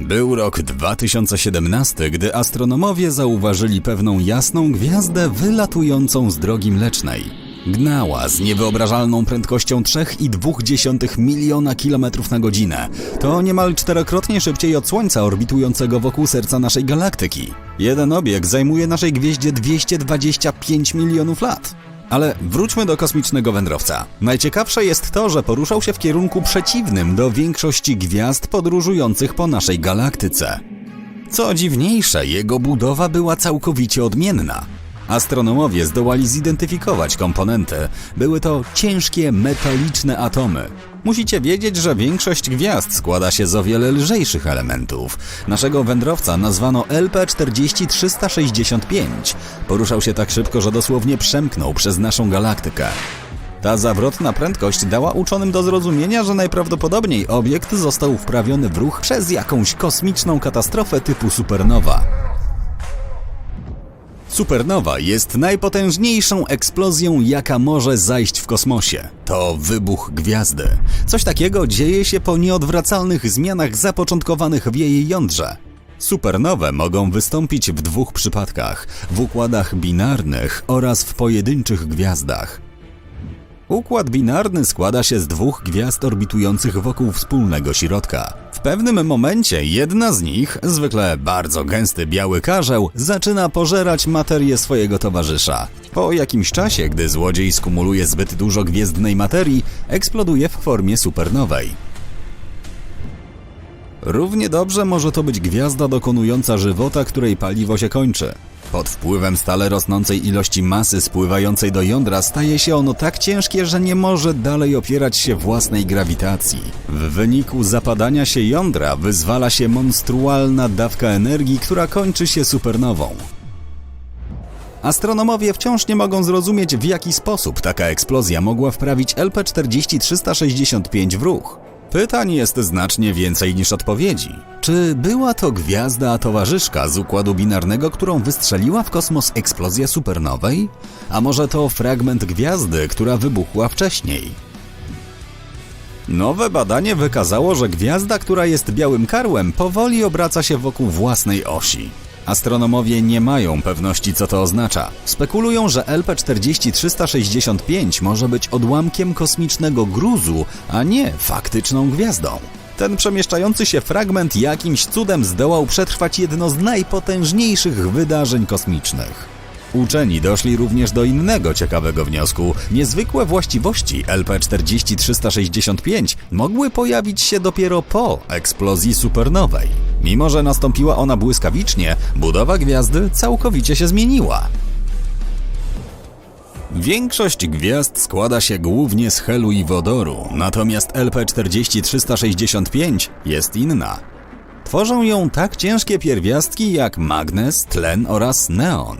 Był rok 2017, gdy astronomowie zauważyli pewną jasną gwiazdę wylatującą z drogi mlecznej. Gnała z niewyobrażalną prędkością 3,2 miliona kilometrów na godzinę. To niemal czterokrotnie szybciej od Słońca orbitującego wokół serca naszej galaktyki. Jeden obieg zajmuje naszej gwieździe 225 milionów lat. Ale wróćmy do kosmicznego wędrowca. Najciekawsze jest to, że poruszał się w kierunku przeciwnym do większości gwiazd podróżujących po naszej galaktyce. Co dziwniejsze, jego budowa była całkowicie odmienna. Astronomowie zdołali zidentyfikować komponenty. Były to ciężkie, metaliczne atomy. Musicie wiedzieć, że większość gwiazd składa się z o wiele lżejszych elementów. Naszego wędrowca nazwano LP40365. Poruszał się tak szybko, że dosłownie przemknął przez naszą galaktykę. Ta zawrotna prędkość dała uczonym do zrozumienia, że najprawdopodobniej obiekt został wprawiony w ruch przez jakąś kosmiczną katastrofę typu supernowa. Supernowa jest najpotężniejszą eksplozją, jaka może zajść w kosmosie. To wybuch gwiazdy. Coś takiego dzieje się po nieodwracalnych zmianach zapoczątkowanych w jej jądrze. Supernowe mogą wystąpić w dwóch przypadkach: w układach binarnych oraz w pojedynczych gwiazdach. Układ binarny składa się z dwóch gwiazd orbitujących wokół wspólnego środka. W pewnym momencie jedna z nich, zwykle bardzo gęsty biały karzeł, zaczyna pożerać materię swojego towarzysza. Po jakimś czasie, gdy złodziej skumuluje zbyt dużo gwiezdnej materii, eksploduje w formie supernowej. Równie dobrze może to być gwiazda dokonująca żywota, której paliwo się kończy. Pod wpływem stale rosnącej ilości masy spływającej do jądra staje się ono tak ciężkie, że nie może dalej opierać się własnej grawitacji. W wyniku zapadania się jądra wyzwala się monstrualna dawka energii, która kończy się supernową. Astronomowie wciąż nie mogą zrozumieć, w jaki sposób taka eksplozja mogła wprawić LP40365 w ruch. Pytań jest znacznie więcej niż odpowiedzi. Czy była to gwiazda towarzyszka z układu binarnego, którą wystrzeliła w kosmos eksplozja supernowej? A może to fragment gwiazdy, która wybuchła wcześniej? Nowe badanie wykazało, że gwiazda, która jest białym karłem, powoli obraca się wokół własnej osi. Astronomowie nie mają pewności, co to oznacza. Spekulują, że LP40365 może być odłamkiem kosmicznego gruzu, a nie faktyczną gwiazdą. Ten przemieszczający się fragment jakimś cudem zdołał przetrwać jedno z najpotężniejszych wydarzeń kosmicznych. Uczeni doszli również do innego ciekawego wniosku. Niezwykłe właściwości LP40365 mogły pojawić się dopiero po eksplozji supernowej. Mimo, że nastąpiła ona błyskawicznie, budowa gwiazdy całkowicie się zmieniła. Większość gwiazd składa się głównie z helu i wodoru, natomiast LP40365 jest inna. Tworzą ją tak ciężkie pierwiastki jak magnez, tlen oraz neon.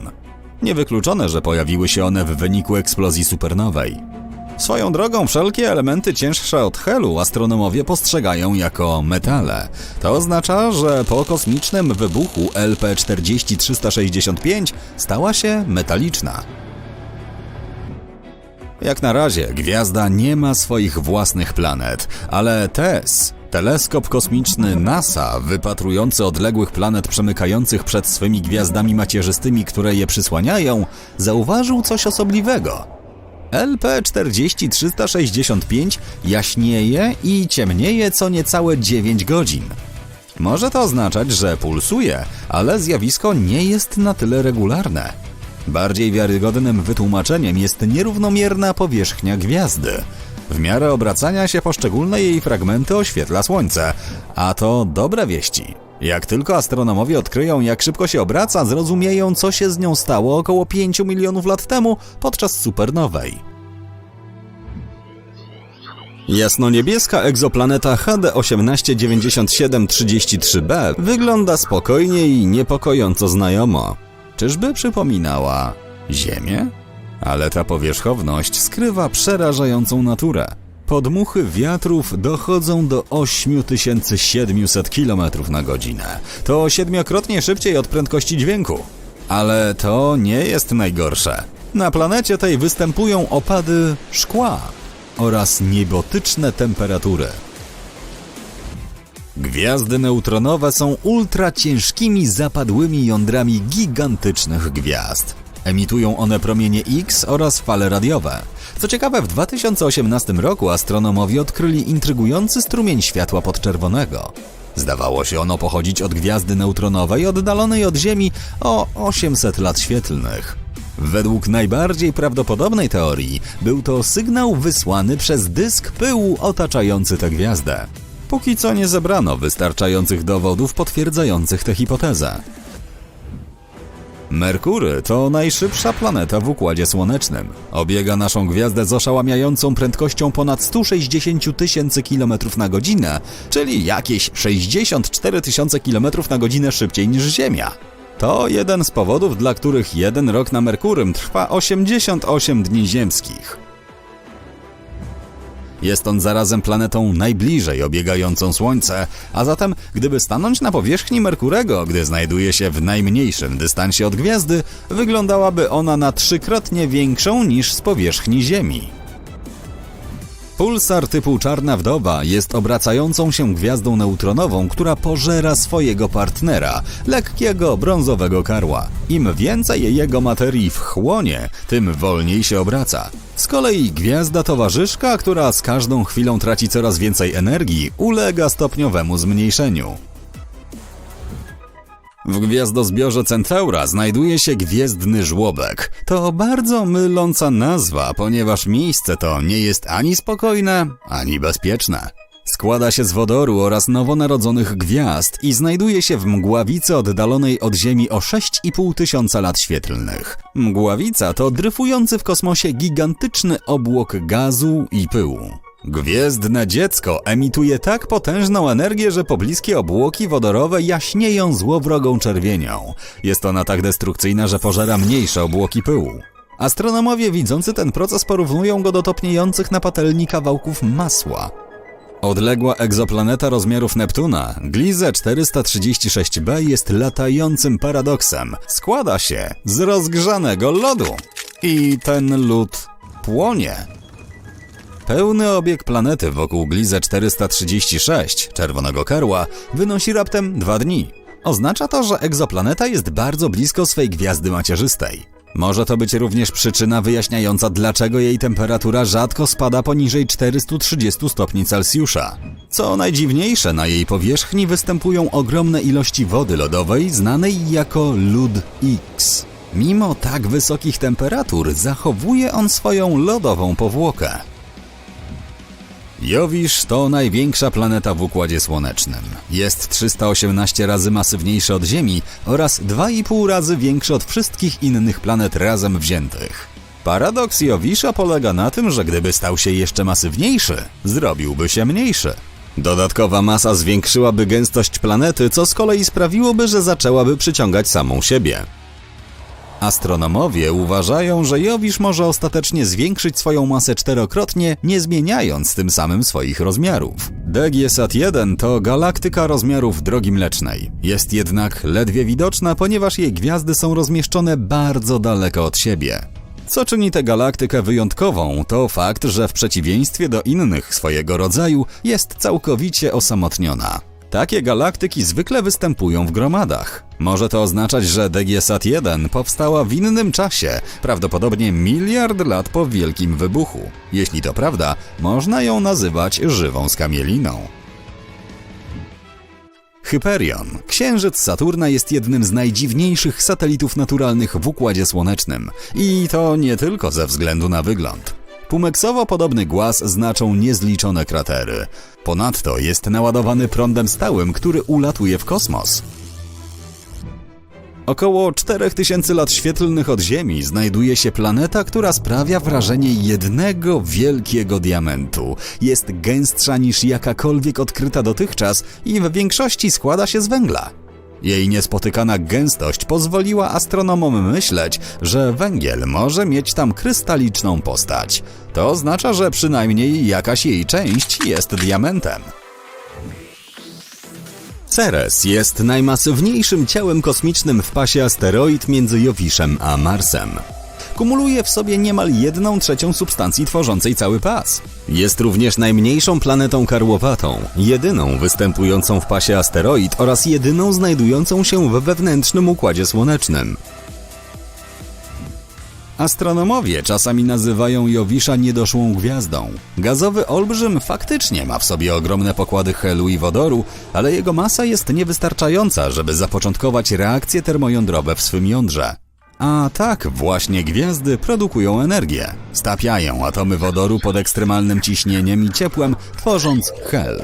Niewykluczone, że pojawiły się one w wyniku eksplozji supernowej. Swoją drogą wszelkie elementy cięższe od helu astronomowie postrzegają jako metale. To oznacza, że po kosmicznym wybuchu LP40365 stała się metaliczna. Jak na razie gwiazda nie ma swoich własnych planet, ale TESS, teleskop kosmiczny NASA, wypatrujący odległych planet przemykających przed swymi gwiazdami macierzystymi, które je przysłaniają, zauważył coś osobliwego. LP40365 jaśnieje i ciemnieje co niecałe 9 godzin. Może to oznaczać, że pulsuje, ale zjawisko nie jest na tyle regularne. Bardziej wiarygodnym wytłumaczeniem jest nierównomierna powierzchnia gwiazdy. W miarę obracania się poszczególne jej fragmenty oświetla Słońce, a to dobre wieści. Jak tylko astronomowie odkryją, jak szybko się obraca, zrozumieją, co się z nią stało około 5 milionów lat temu podczas supernowej. Jasnoniebieska egzoplaneta HD 189733b wygląda spokojnie i niepokojąco znajomo. Czyżby przypominała Ziemię? Ale ta powierzchowność skrywa przerażającą naturę. Podmuchy wiatrów dochodzą do 8700 km na godzinę. To siedmiokrotnie szybciej od prędkości dźwięku. Ale to nie jest najgorsze. Na planecie tej występują opady szkła oraz niebotyczne temperatury. Gwiazdy neutronowe są ultraciężkimi, zapadłymi jądrami gigantycznych gwiazd. Emitują one promienie X oraz fale radiowe. Co ciekawe, w 2018 roku astronomowie odkryli intrygujący strumień światła podczerwonego. Zdawało się ono pochodzić od gwiazdy neutronowej oddalonej od Ziemi o 800 lat świetlnych. Według najbardziej prawdopodobnej teorii był to sygnał wysłany przez dysk pyłu otaczający tę gwiazdę. Póki co nie zebrano wystarczających dowodów potwierdzających tę hipotezę. Merkury to najszybsza planeta w Układzie Słonecznym. Obiega naszą gwiazdę z oszałamiającą prędkością ponad 160 tysięcy km na godzinę, czyli jakieś 64 tysiące km na godzinę szybciej niż Ziemia. To jeden z powodów, dla których jeden rok na Merkurym trwa 88 dni ziemskich. Jest on zarazem planetą najbliżej obiegającą Słońce, a zatem gdyby stanąć na powierzchni Merkurego, gdy znajduje się w najmniejszym dystansie od gwiazdy, wyglądałaby ona na trzykrotnie większą niż z powierzchni Ziemi. Pulsar typu Czarna Wdowa jest obracającą się gwiazdą neutronową, która pożera swojego partnera, lekkiego brązowego karła. Im więcej jego materii wchłonie, tym wolniej się obraca. Z kolei gwiazda towarzyszka, która z każdą chwilą traci coraz więcej energii, ulega stopniowemu zmniejszeniu. W gwiazdozbiorze Centaura znajduje się gwiezdny żłobek. To bardzo myląca nazwa, ponieważ miejsce to nie jest ani spokojne, ani bezpieczne. Składa się z wodoru oraz nowonarodzonych gwiazd i znajduje się w mgławicy oddalonej od Ziemi o 6,5 tysiąca lat świetlnych. Mgławica to dryfujący w kosmosie gigantyczny obłok gazu i pyłu. Gwiezdne dziecko emituje tak potężną energię, że pobliskie obłoki wodorowe jaśnieją złowrogą czerwienią. Jest ona tak destrukcyjna, że pożera mniejsze obłoki pyłu. Astronomowie widzący ten proces porównują go do topniejących na patelni kawałków masła. Odległa egzoplaneta rozmiarów Neptuna, Gliese 436b jest latającym paradoksem. Składa się z rozgrzanego lodu. I ten lód płonie. Pełny obieg planety wokół Gliese 436, czerwonego karła, wynosi raptem dwa dni. Oznacza to, że egzoplaneta jest bardzo blisko swej gwiazdy macierzystej. Może to być również przyczyna wyjaśniająca, dlaczego jej temperatura rzadko spada poniżej 430 stopni Celsjusza. Co najdziwniejsze, na jej powierzchni występują ogromne ilości wody lodowej, znanej jako lód X. Mimo tak wysokich temperatur zachowuje on swoją lodową powłokę. Jowisz to największa planeta w Układzie Słonecznym. Jest 318 razy masywniejszy od Ziemi oraz 2,5 razy większy od wszystkich innych planet razem wziętych. Paradoks Jowisza polega na tym, że gdyby stał się jeszcze masywniejszy, zrobiłby się mniejszy. Dodatkowa masa zwiększyłaby gęstość planety, co z kolei sprawiłoby, że zaczęłaby przyciągać samą siebie. Astronomowie uważają, że Jowisz może ostatecznie zwiększyć swoją masę czterokrotnie, nie zmieniając tym samym swoich rozmiarów. DGSAT-1 to galaktyka rozmiarów Drogi Mlecznej. Jest jednak ledwie widoczna, ponieważ jej gwiazdy są rozmieszczone bardzo daleko od siebie. Co czyni tę galaktykę wyjątkową, to fakt, że w przeciwieństwie do innych swojego rodzaju jest całkowicie osamotniona. Takie galaktyki zwykle występują w gromadach. Może to oznaczać, że DGSAT-1 powstała w innym czasie, prawdopodobnie miliard lat po Wielkim Wybuchu. Jeśli to prawda, można ją nazywać żywą skamieliną. Hyperion, księżyc Saturna jest jednym z najdziwniejszych satelitów naturalnych w Układzie Słonecznym. I to nie tylko ze względu na wygląd. Pumeksowo podobny głaz znaczą niezliczone kratery. Ponadto jest naładowany prądem stałym, który ulatuje w kosmos. Około 4000 lat świetlnych od Ziemi znajduje się planeta, która sprawia wrażenie jednego wielkiego diamentu. Jest gęstsza niż jakakolwiek odkryta dotychczas i w większości składa się z węgla. Jej niespotykana gęstość pozwoliła astronomom myśleć, że węgiel może mieć tam krystaliczną postać. To oznacza, że przynajmniej jakaś jej część jest diamentem. Ceres jest najmasywniejszym ciałem kosmicznym w pasie asteroid między Jowiszem a Marsem. Kumuluje w sobie niemal jedną trzecią substancji tworzącej cały pas. Jest również najmniejszą planetą karłowatą, jedyną występującą w pasie asteroid oraz jedyną znajdującą się w wewnętrznym układzie słonecznym. Astronomowie czasami nazywają Jowisza niedoszłą gwiazdą. Gazowy olbrzym faktycznie ma w sobie ogromne pokłady helu i wodoru, ale jego masa jest niewystarczająca, żeby zapoczątkować reakcje termojądrowe w swym jądrze. A tak właśnie gwiazdy produkują energię. Stapiają atomy wodoru pod ekstremalnym ciśnieniem i ciepłem, tworząc hel.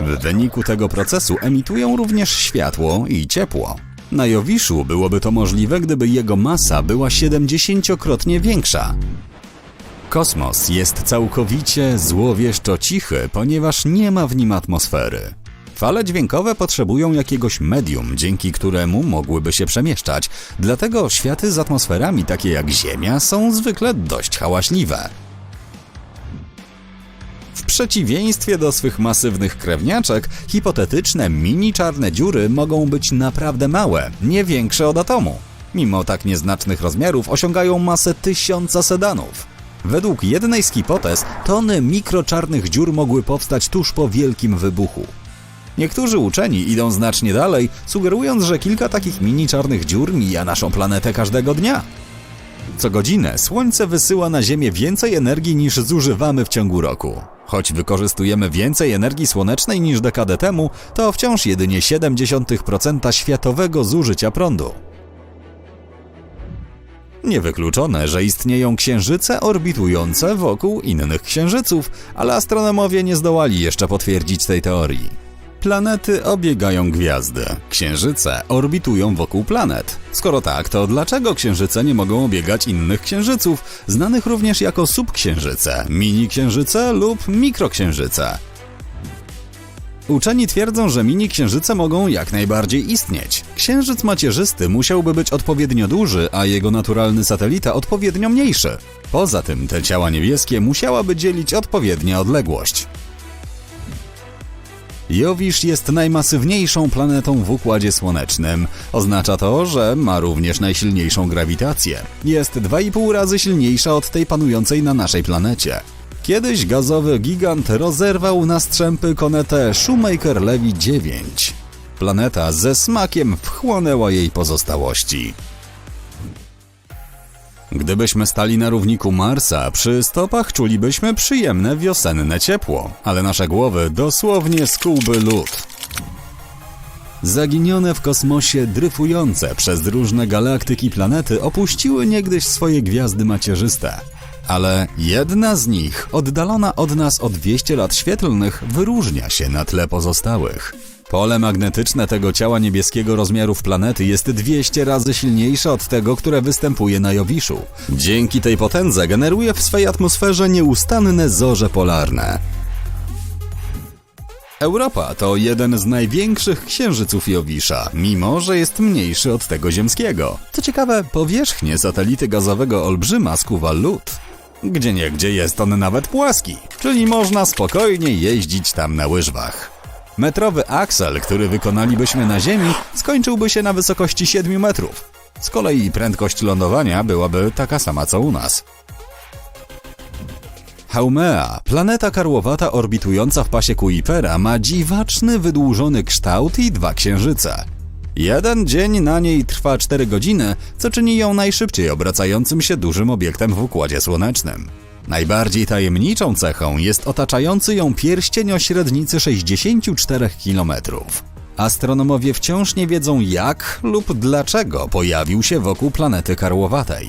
W wyniku tego procesu emitują również światło i ciepło. Na Jowiszu byłoby to możliwe, gdyby jego masa była 70-krotnie większa. Kosmos jest całkowicie złowieszczo cichy, ponieważ nie ma w nim atmosfery. Fale dźwiękowe potrzebują jakiegoś medium, dzięki któremu mogłyby się przemieszczać, dlatego światy z atmosferami, takie jak Ziemia, są zwykle dość hałaśliwe. W przeciwieństwie do swych masywnych krewniaczek, hipotetyczne mini czarne dziury mogą być naprawdę małe, nie większe od atomu. Mimo tak nieznacznych rozmiarów osiągają masę tysiąca sedanów. Według jednej z hipotez, tony mikroczarnych dziur mogły powstać tuż po wielkim wybuchu. Niektórzy uczeni idą znacznie dalej, sugerując, że kilka takich mini czarnych dziur mija naszą planetę każdego dnia. Co godzinę Słońce wysyła na Ziemię więcej energii niż zużywamy w ciągu roku. Choć wykorzystujemy więcej energii słonecznej niż dekadę temu, to wciąż jedynie 0,7% światowego zużycia prądu. Niewykluczone, że istnieją księżyce orbitujące wokół innych księżyców, ale astronomowie nie zdołali jeszcze potwierdzić tej teorii. Planety obiegają gwiazdy, księżyce orbitują wokół planet. Skoro tak, to dlaczego księżyce nie mogą obiegać innych księżyców, znanych również jako subksiężyce, mini-księżyce lub mikroksiężyce? Uczeni twierdzą, że mini-księżyce mogą jak najbardziej istnieć. Księżyc macierzysty musiałby być odpowiednio duży, a jego naturalny satelita odpowiednio mniejszy. Poza tym te ciała niebieskie musiałaby dzielić odpowiednia odległość. Jowisz jest najmasywniejszą planetą w Układzie Słonecznym. Oznacza to, że ma również najsilniejszą grawitację. Jest 2,5 razy silniejsza od tej panującej na naszej planecie. Kiedyś gazowy gigant rozerwał na strzępy konetę Shoemaker-Levy 9. Planeta ze smakiem wchłonęła jej pozostałości. Gdybyśmy stali na równiku Marsa, przy stopach czulibyśmy przyjemne wiosenne ciepło, ale nasze głowy dosłownie skółby lód. Zaginione w kosmosie, dryfujące przez różne galaktyki planety opuściły niegdyś swoje gwiazdy macierzyste. Ale jedna z nich, oddalona od nas o 200 lat świetlnych, wyróżnia się na tle pozostałych. Pole magnetyczne tego ciała niebieskiego rozmiarów planety jest 200 razy silniejsze od tego, które występuje na Jowiszu. Dzięki tej potędze generuje w swej atmosferze nieustanne zorze polarne. Europa to jeden z największych księżyców Jowisza, mimo że jest mniejszy od tego ziemskiego. Co ciekawe, powierzchnię satelity gazowego olbrzyma skuwa lód. Gdzie niegdzie jest on nawet płaski, czyli można spokojnie jeździć tam na łyżwach. Metrowy aksel, który wykonalibyśmy na Ziemi, skończyłby się na wysokości 7 metrów. Z kolei prędkość lądowania byłaby taka sama co u nas. Haumea, planeta karłowata orbitująca w pasie Kuipera, ma dziwaczny, wydłużony kształt i dwa księżyce. Jeden dzień na niej trwa 4 godziny, co czyni ją najszybciej obracającym się dużym obiektem w Układzie Słonecznym. Najbardziej tajemniczą cechą jest otaczający ją pierścień o średnicy 64 km. Astronomowie wciąż nie wiedzą jak lub dlaczego pojawił się wokół planety karłowatej.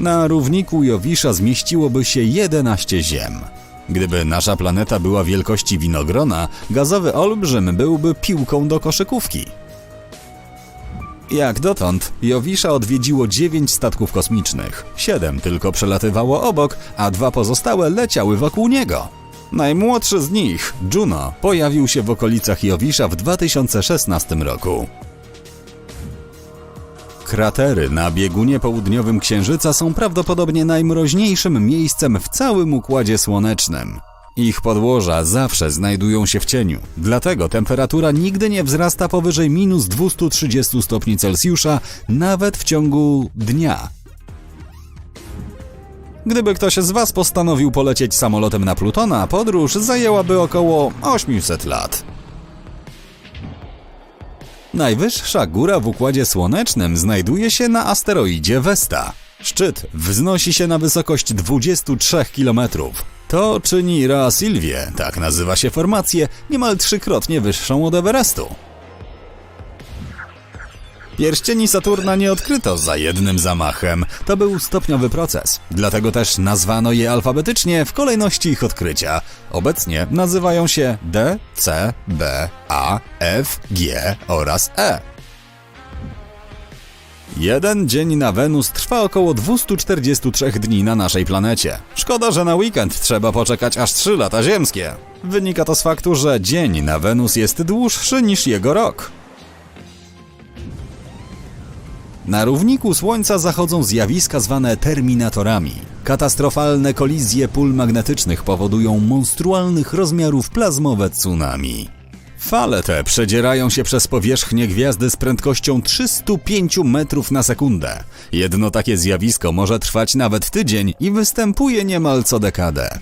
Na równiku Jowisza zmieściłoby się 11 Ziem. Gdyby nasza planeta była wielkości winogrona, gazowy olbrzym byłby piłką do koszykówki. Jak dotąd, Jowisza odwiedziło 9 statków kosmicznych. 7 tylko przelatywało obok, a dwa pozostałe leciały wokół niego. Najmłodszy z nich, Juno, pojawił się w okolicach Jowisza w 2016 roku. Kratery na biegunie południowym Księżyca są prawdopodobnie najmroźniejszym miejscem w całym Układzie Słonecznym. Ich podłoża zawsze znajdują się w cieniu, dlatego temperatura nigdy nie wzrasta powyżej minus 230 stopni Celsjusza, nawet w ciągu dnia. Gdyby ktoś z Was postanowił polecieć samolotem na Plutona, podróż zajęłaby około 800 lat. Najwyższa góra w Układzie Słonecznym znajduje się na asteroidzie Vesta. Szczyt wznosi się na wysokość 23 km. To czyni Ra Silvie, tak nazywa się formację, niemal trzykrotnie wyższą od Everestu. Pierścieni Saturna nie odkryto za jednym zamachem. To był stopniowy proces. Dlatego też nazwano je alfabetycznie w kolejności ich odkrycia. Obecnie nazywają się D, C, B, A, F, G oraz E. Jeden dzień na Wenus trwa około 243 dni na naszej planecie. Szkoda, że na weekend trzeba poczekać aż 3 lata ziemskie. Wynika to z faktu, że dzień na Wenus jest dłuższy niż jego rok. Na równiku Słońca zachodzą zjawiska zwane terminatorami. Katastrofalne kolizje pól magnetycznych powodują monstrualnych rozmiarów plazmowe tsunami. Fale te przedzierają się przez powierzchnię gwiazdy z prędkością 305 metrów na sekundę. Jedno takie zjawisko może trwać nawet tydzień i występuje niemal co dekadę.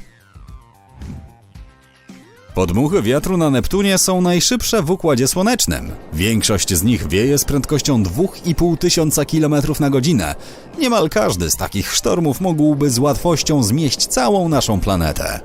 Podmuchy wiatru na Neptunie są najszybsze w Układzie Słonecznym. Większość z nich wieje z prędkością 2,5 tysiąca km na godzinę. Niemal każdy z takich sztormów mógłby z łatwością zmieść całą naszą planetę.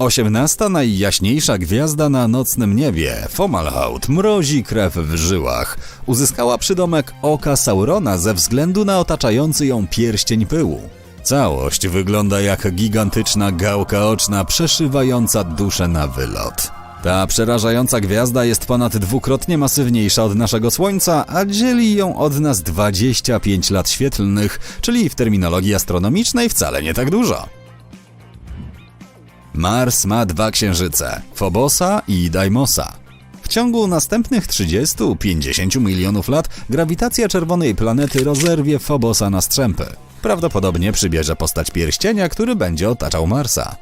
Osiemnasta najjaśniejsza gwiazda na nocnym niebie, Fomalhaut, mrozi krew w żyłach. Uzyskała przydomek Oka Saurona ze względu na otaczający ją pierścień pyłu. Całość wygląda jak gigantyczna gałka oczna przeszywająca duszę na wylot. Ta przerażająca gwiazda jest ponad dwukrotnie masywniejsza od naszego Słońca, a dzieli ją od nas 25 lat świetlnych, czyli w terminologii astronomicznej wcale nie tak dużo. Mars ma dwa księżyce, Fobosa i Daimosa. W ciągu następnych 30-50 milionów lat grawitacja czerwonej planety rozerwie Fobosa na strzępy. Prawdopodobnie przybierze postać pierścienia, który będzie otaczał Marsa.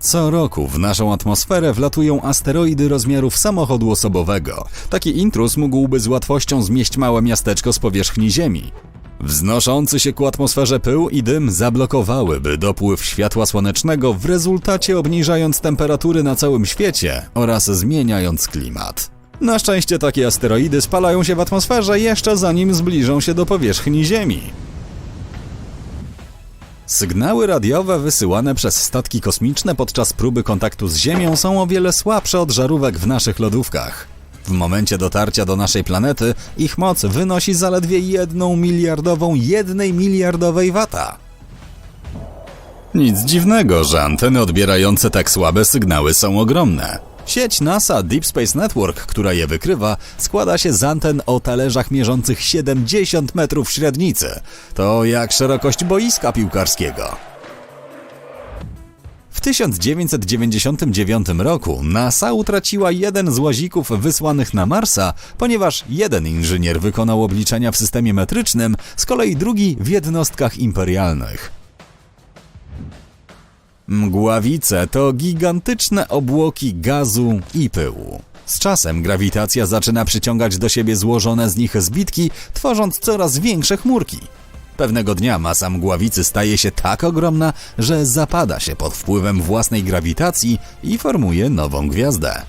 Co roku w naszą atmosferę wlatują asteroidy rozmiarów samochodu osobowego. Taki intruz mógłby z łatwością zmieść małe miasteczko z powierzchni Ziemi. Wznoszący się ku atmosferze pył i dym zablokowałyby dopływ światła słonecznego, w rezultacie obniżając temperatury na całym świecie oraz zmieniając klimat. Na szczęście takie asteroidy spalają się w atmosferze jeszcze zanim zbliżą się do powierzchni Ziemi. Sygnały radiowe wysyłane przez statki kosmiczne podczas próby kontaktu z Ziemią są o wiele słabsze od żarówek w naszych lodówkach. W momencie dotarcia do naszej planety ich moc wynosi zaledwie jedną miliardową jednej miliardowej wata. Nic dziwnego, że anteny odbierające tak słabe sygnały są ogromne. Sieć NASA Deep Space Network, która je wykrywa, składa się z anten o talerzach mierzących 70 metrów średnicy. To jak szerokość boiska piłkarskiego. W 1999 roku NASA utraciła jeden z łazików wysłanych na Marsa, ponieważ jeden inżynier wykonał obliczenia w systemie metrycznym, z kolei drugi w jednostkach imperialnych. Mgławice to gigantyczne obłoki gazu i pyłu. Z czasem grawitacja zaczyna przyciągać do siebie złożone z nich zbitki, tworząc coraz większe chmurki. Pewnego dnia masa mgławicy staje się tak ogromna, że zapada się pod wpływem własnej grawitacji i formuje nową gwiazdę.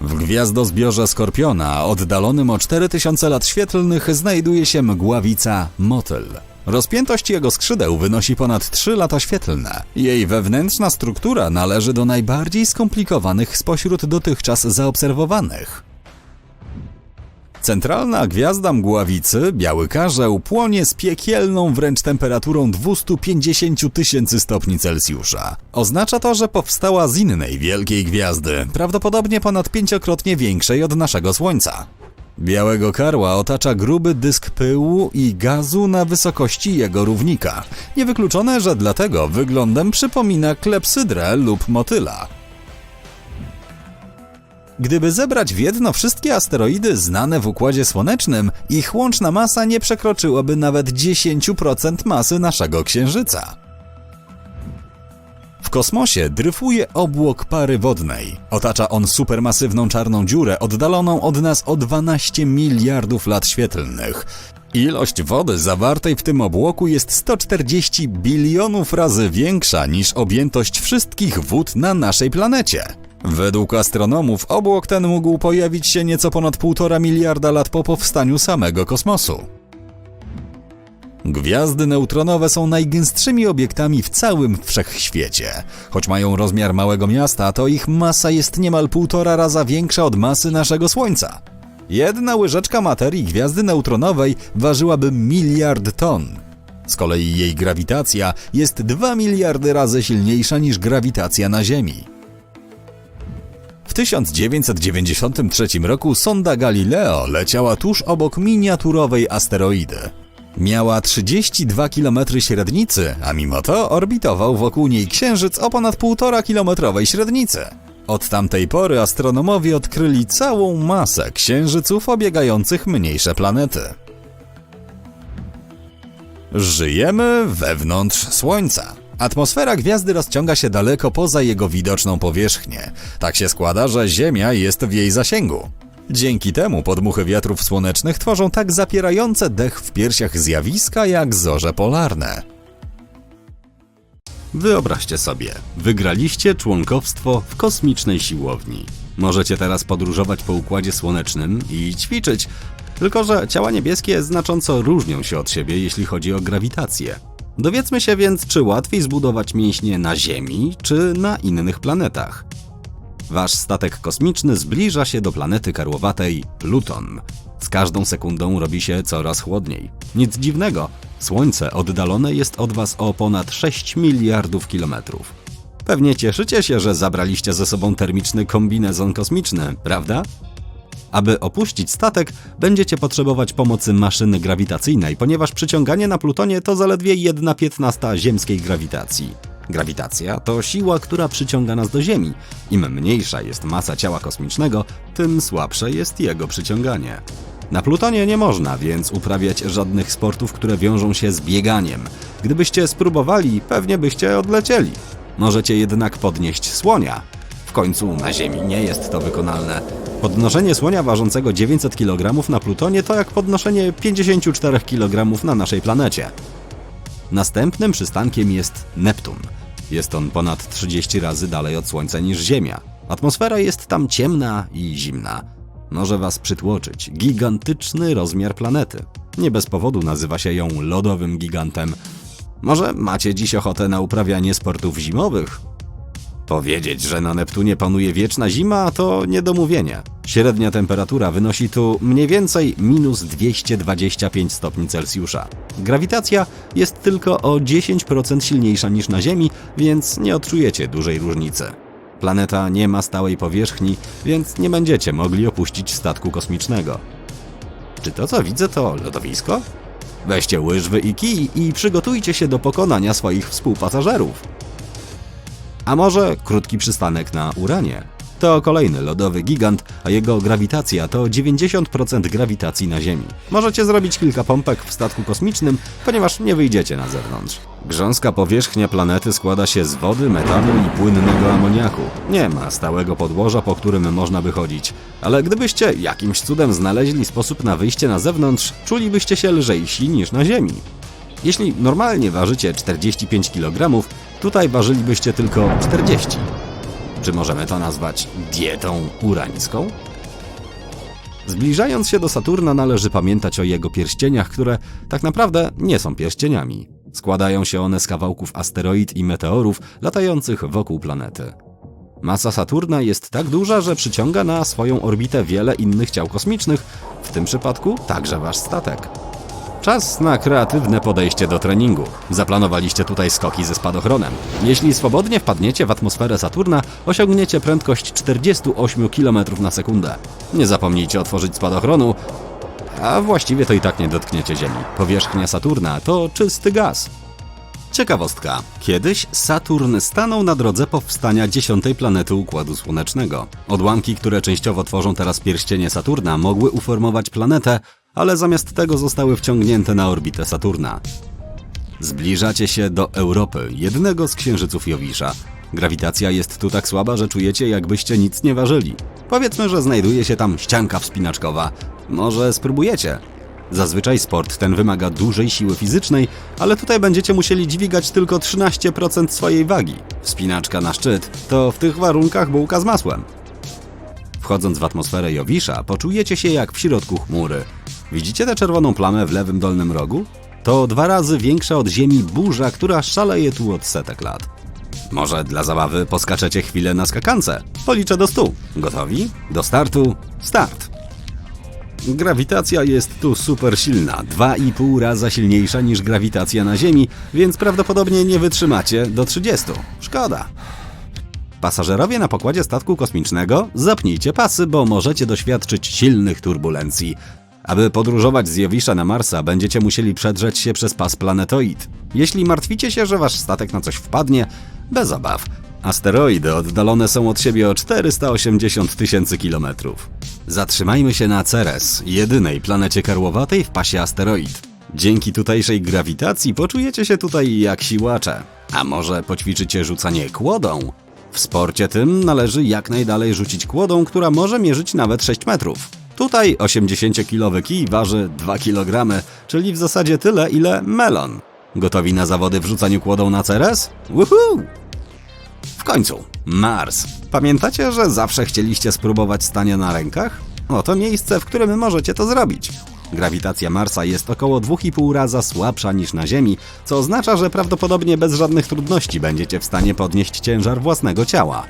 W gwiazdozbiorze Skorpiona, oddalonym o 4000 lat świetlnych, znajduje się mgławica Motyl. Rozpiętość jego skrzydeł wynosi ponad 3 lata świetlne. Jej wewnętrzna struktura należy do najbardziej skomplikowanych spośród dotychczas zaobserwowanych. Centralna gwiazda mgławicy, biały karzeł, płonie z piekielną wręcz temperaturą 250 tysięcy stopni Celsjusza. Oznacza to, że powstała z innej wielkiej gwiazdy, prawdopodobnie ponad pięciokrotnie większej od naszego Słońca. Białego karła otacza gruby dysk pyłu i gazu na wysokości jego równika. Niewykluczone, że dlatego wyglądem przypomina klepsydrę lub motyla. Gdyby zebrać w jedno wszystkie asteroidy znane w Układzie Słonecznym, ich łączna masa nie przekroczyłaby nawet 10% masy naszego Księżyca. W kosmosie dryfuje obłok pary wodnej. Otacza on supermasywną czarną dziurę oddaloną od nas o 12 miliardów lat świetlnych. Ilość wody zawartej w tym obłoku jest 140 bilionów razy większa niż objętość wszystkich wód na naszej planecie. Według astronomów obłok ten mógł pojawić się nieco ponad 1,5 miliarda lat po powstaniu samego kosmosu. Gwiazdy neutronowe są najgęstszymi obiektami w całym wszechświecie. Choć mają rozmiar małego miasta, to ich masa jest niemal półtora raza większa od masy naszego Słońca. Jedna łyżeczka materii gwiazdy neutronowej ważyłaby miliard ton. Z kolei jej grawitacja jest 2 miliardy razy silniejsza niż grawitacja na Ziemi. W 1993 roku sonda Galileo leciała tuż obok miniaturowej asteroidy. Miała 32 km średnicy, a mimo to orbitował wokół niej księżyc o ponad 1,5 kilometrowej średnicy. Od tamtej pory astronomowie odkryli całą masę księżyców obiegających mniejsze planety. Żyjemy wewnątrz Słońca. Atmosfera gwiazdy rozciąga się daleko poza jego widoczną powierzchnię. Tak się składa, że Ziemia jest w jej zasięgu. Dzięki temu podmuchy wiatrów słonecznych tworzą tak zapierające dech w piersiach zjawiska jak zorze polarne. Wyobraźcie sobie, wygraliście członkowstwo w kosmicznej siłowni. Możecie teraz podróżować po układzie słonecznym i ćwiczyć, tylko że ciała niebieskie znacząco różnią się od siebie, jeśli chodzi o grawitację. Dowiedzmy się więc, czy łatwiej zbudować mięśnie na Ziemi, czy na innych planetach. Wasz statek kosmiczny zbliża się do planety karłowatej Pluton. Z każdą sekundą robi się coraz chłodniej. Nic dziwnego, Słońce oddalone jest od Was o ponad 6 miliardów kilometrów. Pewnie cieszycie się, że zabraliście ze sobą termiczny kombinezon kosmiczny, prawda? Aby opuścić statek, będziecie potrzebować pomocy maszyny grawitacyjnej, ponieważ przyciąganie na Plutonie to zaledwie 1,15 ziemskiej grawitacji. Grawitacja to siła, która przyciąga nas do Ziemi. Im mniejsza jest masa ciała kosmicznego, tym słabsze jest jego przyciąganie. Na Plutonie nie można więc uprawiać żadnych sportów, które wiążą się z bieganiem. Gdybyście spróbowali, pewnie byście odlecieli. Możecie jednak podnieść słonia. W końcu na Ziemi nie jest to wykonalne. Podnoszenie słonia ważącego 900 kg na Plutonie to jak podnoszenie 54 kg na naszej planecie. Następnym przystankiem jest Neptun. Jest on ponad 30 razy dalej od Słońca niż Ziemia. Atmosfera jest tam ciemna i zimna. Może was przytłoczyć gigantyczny rozmiar planety. Nie bez powodu nazywa się ją lodowym gigantem. Może macie dziś ochotę na uprawianie sportów zimowych? Powiedzieć, że na Neptunie panuje wieczna zima, to niedomówienie. Średnia temperatura wynosi tu mniej więcej minus 225 stopni Celsjusza. Grawitacja jest tylko o 10% silniejsza niż na Ziemi, więc nie odczujecie dużej różnicy. Planeta nie ma stałej powierzchni, więc nie będziecie mogli opuścić statku kosmicznego. Czy to co widzę to lodowisko? Weźcie łyżwy i kij i przygotujcie się do pokonania swoich współpasażerów. A może krótki przystanek na Uranie? To kolejny lodowy gigant, a jego grawitacja to 90% grawitacji na Ziemi. Możecie zrobić kilka pompek w statku kosmicznym, ponieważ nie wyjdziecie na zewnątrz. Grząska powierzchnia planety składa się z wody, metanu i płynnego amoniaku. Nie ma stałego podłoża, po którym można by chodzić. Ale gdybyście jakimś cudem znaleźli sposób na wyjście na zewnątrz, czulibyście się lżejsi niż na Ziemi. Jeśli normalnie ważycie 45 kg, tutaj ważylibyście tylko 40. Czy możemy to nazwać dietą urańską? Zbliżając się do Saturna, należy pamiętać o jego pierścieniach, które tak naprawdę nie są pierścieniami. Składają się one z kawałków asteroid i meteorów latających wokół planety. Masa Saturna jest tak duża, że przyciąga na swoją orbitę wiele innych ciał kosmicznych, w tym przypadku także wasz statek. Czas na kreatywne podejście do treningu. Zaplanowaliście tutaj skoki ze spadochronem. Jeśli swobodnie wpadniecie w atmosferę Saturna, osiągniecie prędkość 48 km na sekundę. Nie zapomnijcie otworzyć spadochronu, a właściwie to i tak nie dotkniecie Ziemi. Powierzchnia Saturna to czysty gaz. Ciekawostka. Kiedyś Saturn stanął na drodze powstania dziesiątej planety Układu Słonecznego. Odłamki, które częściowo tworzą teraz pierścienie Saturna, mogły uformować planetę, ale zamiast tego zostały wciągnięte na orbitę Saturna. Zbliżacie się do Europy, jednego z księżyców Jowisza. Grawitacja jest tu tak słaba, że czujecie, jakbyście nic nie ważyli. Powiedzmy, że znajduje się tam ścianka wspinaczkowa. Może spróbujecie? Zazwyczaj sport ten wymaga dużej siły fizycznej, ale tutaj będziecie musieli dźwigać tylko 13% swojej wagi. Wspinaczka na szczyt to w tych warunkach bułka z masłem. Wchodząc w atmosferę Jowisza, poczujecie się jak w środku chmury. Widzicie tę czerwoną plamę w lewym dolnym rogu? To dwa razy większa od Ziemi burza, która szaleje tu od setek lat. Może dla zabawy poskaczecie chwilę na skakance? Policzę do stu. Gotowi? Do startu? Start! Grawitacja jest tu super silna, 2,5 raza silniejsza niż grawitacja na Ziemi, więc prawdopodobnie nie wytrzymacie do 30. Szkoda. Pasażerowie na pokładzie statku kosmicznego, zapnijcie pasy, bo możecie doświadczyć silnych turbulencji. Aby podróżować z Jowisza na Marsa, będziecie musieli przedrzeć się przez pas planetoid. Jeśli martwicie się, że wasz statek na coś wpadnie, bez obaw. Asteroidy oddalone są od siebie o 480 tysięcy kilometrów. Zatrzymajmy się na Ceres, jedynej planecie karłowatej w pasie asteroid. Dzięki tutejszej grawitacji poczujecie się tutaj jak siłacze. A może poćwiczycie rzucanie kłodą? W sporcie tym należy jak najdalej rzucić kłodą, która może mierzyć nawet 6 metrów. Tutaj 80-kilowy kij waży 2 kg, czyli w zasadzie tyle, ile melon. Gotowi na zawody w rzucaniu kłodą na Ceres? Woohoo! W końcu, Mars. Pamiętacie, że zawsze chcieliście spróbować stania na rękach? Oto miejsce, w którym możecie to zrobić. Grawitacja Marsa jest około 2,5 raza słabsza niż na Ziemi, co oznacza, że prawdopodobnie bez żadnych trudności będziecie w stanie podnieść ciężar własnego ciała.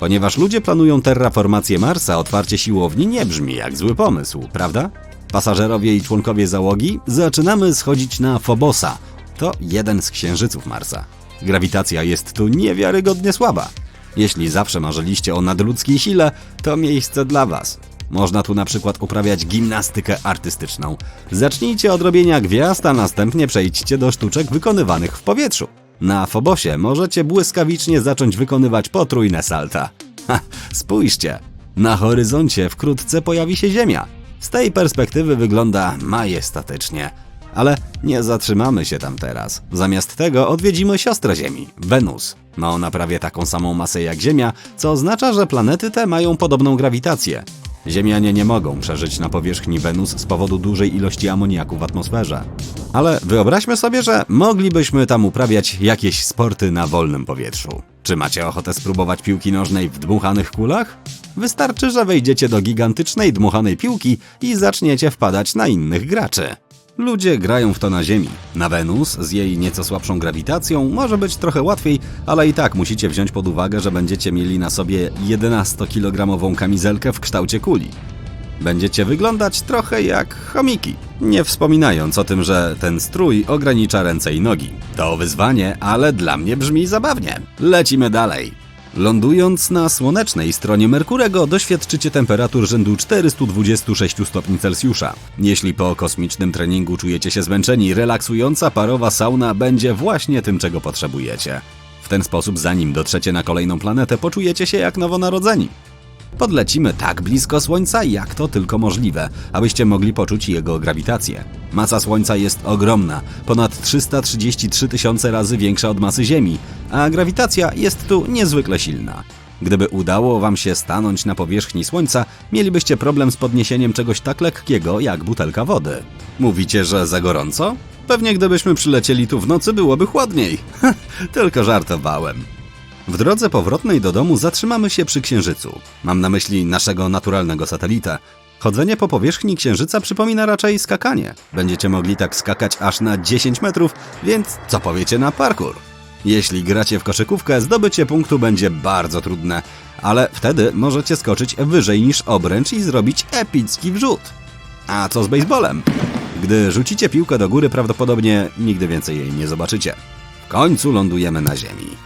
Ponieważ ludzie planują terraformację Marsa, otwarcie siłowni nie brzmi jak zły pomysł, prawda? Pasażerowie i członkowie załogi zaczynamy schodzić na Fobosa. To jeden z księżyców Marsa. Grawitacja jest tu niewiarygodnie słaba. Jeśli zawsze marzyliście o nadludzkiej sile, to miejsce dla Was. Można tu na przykład uprawiać gimnastykę artystyczną. Zacznijcie od robienia gwiazd, a następnie przejdźcie do sztuczek wykonywanych w powietrzu. Na Fobosie możecie błyskawicznie zacząć wykonywać potrójne salta. Ha, spójrzcie! Na horyzoncie wkrótce pojawi się Ziemia. Z tej perspektywy wygląda majestatycznie. Ale nie zatrzymamy się tam teraz. Zamiast tego odwiedzimy siostrę Ziemi, Wenus. Ma ona prawie taką samą masę jak Ziemia, co oznacza, że planety te mają podobną grawitację. Ziemianie nie mogą przeżyć na powierzchni Wenus z powodu dużej ilości amoniaku w atmosferze. Ale wyobraźmy sobie, że moglibyśmy tam uprawiać jakieś sporty na wolnym powietrzu. Czy macie ochotę spróbować piłki nożnej w dmuchanych kulach? Wystarczy, że wejdziecie do gigantycznej dmuchanej piłki i zaczniecie wpadać na innych graczy. Ludzie grają w to na Ziemi. Na Wenus z jej nieco słabszą grawitacją może być trochę łatwiej, ale i tak musicie wziąć pod uwagę, że będziecie mieli na sobie 11-kilogramową kamizelkę w kształcie kuli. Będziecie wyglądać trochę jak chomiki. Nie wspominając o tym, że ten strój ogranicza ręce i nogi. To wyzwanie, ale dla mnie brzmi zabawnie. Lecimy dalej. Lądując na słonecznej stronie Merkurego, doświadczycie temperatur rzędu 426 stopni Celsjusza. Jeśli po kosmicznym treningu czujecie się zmęczeni, relaksująca parowa sauna będzie właśnie tym, czego potrzebujecie. W ten sposób, zanim dotrzecie na kolejną planetę, poczujecie się jak nowonarodzeni. Podlecimy tak blisko Słońca, jak to tylko możliwe, abyście mogli poczuć jego grawitację. Masa Słońca jest ogromna, ponad 333 tysiące razy większa od masy Ziemi, a grawitacja jest tu niezwykle silna. Gdyby udało wam się stanąć na powierzchni Słońca, mielibyście problem z podniesieniem czegoś tak lekkiego jak butelka wody. Mówicie, że za gorąco? Pewnie gdybyśmy przylecieli tu w nocy, byłoby chłodniej. Tylko żartowałem. W drodze powrotnej do domu zatrzymamy się przy Księżycu. Mam na myśli naszego naturalnego satelitę. Chodzenie po powierzchni Księżyca przypomina raczej skakanie. Będziecie mogli tak skakać aż na 10 metrów, więc co powiecie na parkour? Jeśli gracie w koszykówkę, zdobycie punktu będzie bardzo trudne, ale wtedy możecie skoczyć wyżej niż obręcz i zrobić epicki wrzut. A co z baseballem? Gdy rzucicie piłkę do góry, prawdopodobnie nigdy więcej jej nie zobaczycie. W końcu lądujemy na Ziemi.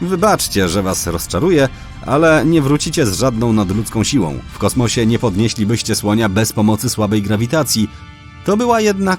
Wybaczcie, że was rozczaruję, ale nie wrócicie z żadną nadludzką siłą. W kosmosie nie podnieślibyście słonia bez pomocy słabej grawitacji. To była jednak